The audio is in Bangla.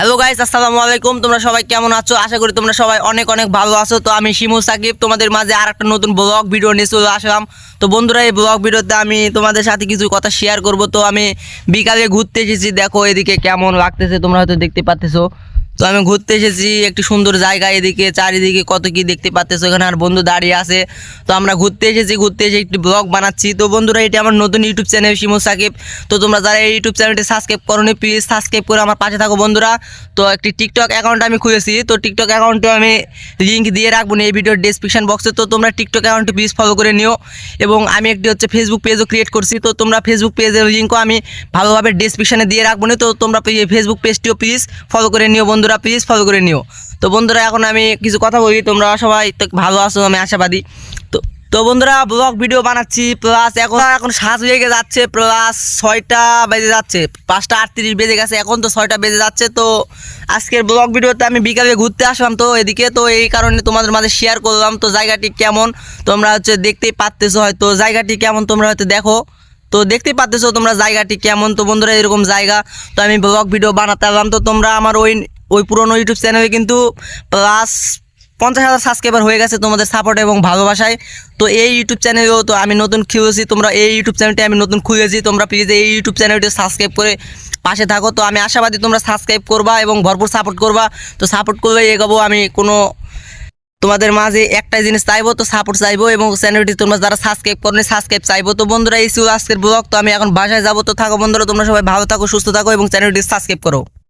হ্যালো গাইস আসসালামু আলাইকুম। তোমরা সবাই কেমন আছো? আশা করি তোমরা সবাই অনেক অনেক ভালো আছো। তো আমি শিমু সাকিব, তোমাদের মাঝে আর একটা নতুন ব্লগ ভিডিও নিয়ে চলে আসলাম। তো বন্ধুরা, এই ব্লগ ভিডিওতে আমি তোমাদের সাথে কিছু কথা শেয়ার করব। তো আমি বিকালে ঘুরতে এসেছি। দেখো এদিকে কেমন লাগতেছে, তোমরা হয়তো দেখতে পাচ্তেছো তো আমি ঘুরতে এসেছি একটি সুন্দর জায়গা এদিকে, চারিদিকে কত কি দেখতে পাচ্তেছো এখানে আর বন্ধু দাঁড়িয়ে আছে। তো আমরা ঘুরতে এসেছি, ঘুরতে এসে একটি ব্লগ বানাচ্ছি। তো বন্ধুরা, এটি আমার নতুন ইউটিউব চ্যানেল শিমু সাকিব। তো তোমরা যারা এই ইউটিউব চ্যানেলটি সাবস্ক্রাইব করোনি প্লিজ সাবস্ক্রাইব করে আমার পাশে থাকো বন্ধুরা। তো একটি টিকটক অ্যাকাউন্ট আমি খুলেছি, তো টিকটক অ্যাকাউন্টে আমি লিঙ্ক দিয়ে রাখব এই ভিডিওর ডেসক্রিপশন বক্সে তো তোমরা টিকটক অ্যাকাউন্টটি প্লিজ ফলো করে নিও এবং আমি একটি হচ্ছে ফেসবুক পেজও ক্রিয়েট করছি। তো তোমরা ফেসবুক পেজের লিঙ্কও আমি ভালোভাবে ডেসক্রিপশনে দিয়ে রাখব না। তো তোমরা ফেসবুক পেজটিও প্লিজ ফলো করে নিও বন্ধুরা। প্লিজ ফলো করে নিও। তো বন্ধুরা, এখন আমি কিছু কথা বলি। তোমরা সবাই তো ভালো আছো, আমি আশাবাদী। তো তো বন্ধুরা ব্লগ ভিডিও বানাচ্ছি প্লাস এখন এখন সাত বেজে যাচ্ছে প্লাস ছয়টা বেজে যাচ্ছে। পাঁচটা আটত্রিশ বেজে গেছে, এখন তো ছয়টা বেজে যাচ্ছে। তো আজকের ব্লগ ভিডিওতে আমি বিকালে ঘুরতে আসলাম তো এদিকে। তো এই কারণে তোমাদের মাঝে শেয়ার করলাম তো জায়গাটি কেমন, তোমরা হচ্ছে দেখতেই পারতেছো হয়তো। জায়গাটি কেমন, তোমরা হয়তো দেখো। তো দেখতেই পাচ্তেছো তোমরা জায়গাটি কেমন। তো বন্ধুরা, এরকম জায়গা। তো আমি ব্লগ ভিডিও বানাতে এলাম। তো তোমরা আমার ওই ওই পুরনো ইউটিউব চ্যানেলে কিন্তু প্লাস পঞ্চাশ হাজার সাবস্ক্রাইবার হয়ে গেছে তোমাদের সাপোর্ট এবং ভালোবাসায়। তো এই ইউটিউব চ্যানেলেও তো আমি নতুন খুলেছি তোমরা এই ইউটিউব চ্যানেলটি আমি নতুন খুলেছি তোমরা প্লিজ এই ইউটিউব চ্যানেলটি সাবস্ক্রাইব করে পাশে থাকো। তো আমি আশাবাদী তোমরা সাবস্ক্রাইব করবা এবং ভরপুর সাপোর্ট করবা। তো সাপোর্ট করলে এগোবো আমি কোনো তোমাদের মাঝে একটাই জিনিস চাইব, তো সাপোর্ট চাইব এবং চ্যানেলটি তোমরা যারা সাবস্ক্রাইব করনি সাবস্ক্রাইব চাইব। তো বন্ধুরা, এই ছিল আজকের ব্লগ তো আমি এখন বাসায় যাব। তো থাকো বন্ধুরা, তোমরা সবাই ভালো থাকো, সুস্থ থাকো এবং চ্যানেলটি সাবস্ক্রাইব করো।